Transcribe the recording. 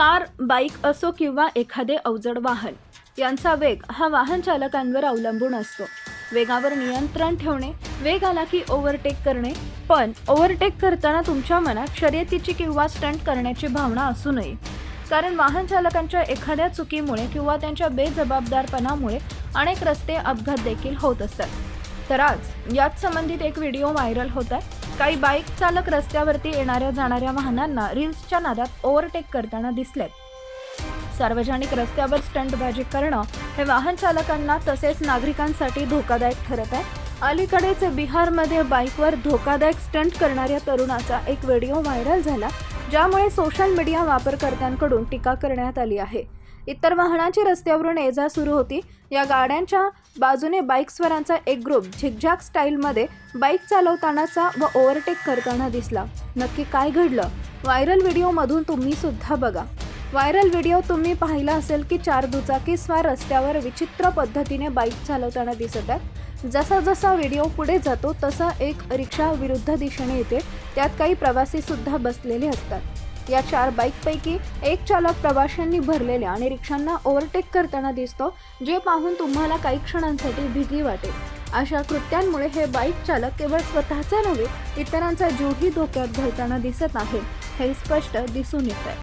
Car bike असो किंवा एखादे अवजड वाहन यांचा वेग हा वाहन चालकांवर अवलंबून असतो. वेगावर नियंत्रण ठेवणे वेग आला की ओव्हरटेक करणे पण ओव्हरटेक करताना तुमच्या मनात शर्यतीची किंवा स्टंट करण्याची भावना असू नये. कारण वाहन चालकांच्या एखाद्या चुकीमुळे किंवा त्यांच्या बेजबाबदारपणामुळे अनेक रस्ते अपघात देखील होत असतात. तर आज याच संबंधित एक व्हिडिओ व्हायरल होत आहे. काही बाईक चालक रस्त्यावरती येणाऱ्या जाणाऱ्या वाहनांना रील्सच्या नादात ओव्हरटेक करताना दिसलेत. सार्वजनिक रस्त्यावर स्टंटबाजी करणं हे वाहन चालकांना तसेच नागरिकांसाठी धोकादायक ठरत आहे. अलीकडेच बिहारमध्ये बाईकवर धोकादायक स्टंट करणाऱ्या तरुणाचा एक व्हिडिओ व्हायरल झाला. ज्यामुळे सोशल मीडिया वापरकर्त्यांकडून टीका करण्यात आली आहे. इतर वाहनांची रस्त्यावरून ये जा सुरू होती. या गाड्यांच्या बाजूने बाईकस्वरांचा एक ग्रुप झिकझॅक स्टाईलमध्ये बाईक चालवतानाचा व ओव्हरटेक करताना दिसला. नक्की काय घडलं? व्हायरल व्हिडिओमधून तुम्ही सुद्धा बघा. व्हायरल व्हिडिओ तुम्ही पाहिला असेल की चार दुचाकीस्वार रस्त्यावर विचित्र पद्धतीने बाईक चालवताना दिसत आहेत. जसा जसा व्हिडिओ पुढे जातो तसा एक रिक्षा विरुद्ध दिशेने येते. त्यात काही प्रवासी सुद्धा बसलेले असतात. या चार बाईकपैकी एक चालक प्रवाशांनी भरलेल्या आणि रिक्षांना ओव्हरटेक करताना दिसतो जे पाहून तुम्हाला काही क्षणांसाठी भीती वाटेल. अशा कृत्यांमुळे हे बाईक चालक केवळ स्वतःचा नव्हे इतरांचा जीवही धोक्यात घालताना दिसत आहे हे स्पष्ट दिसून येत आहे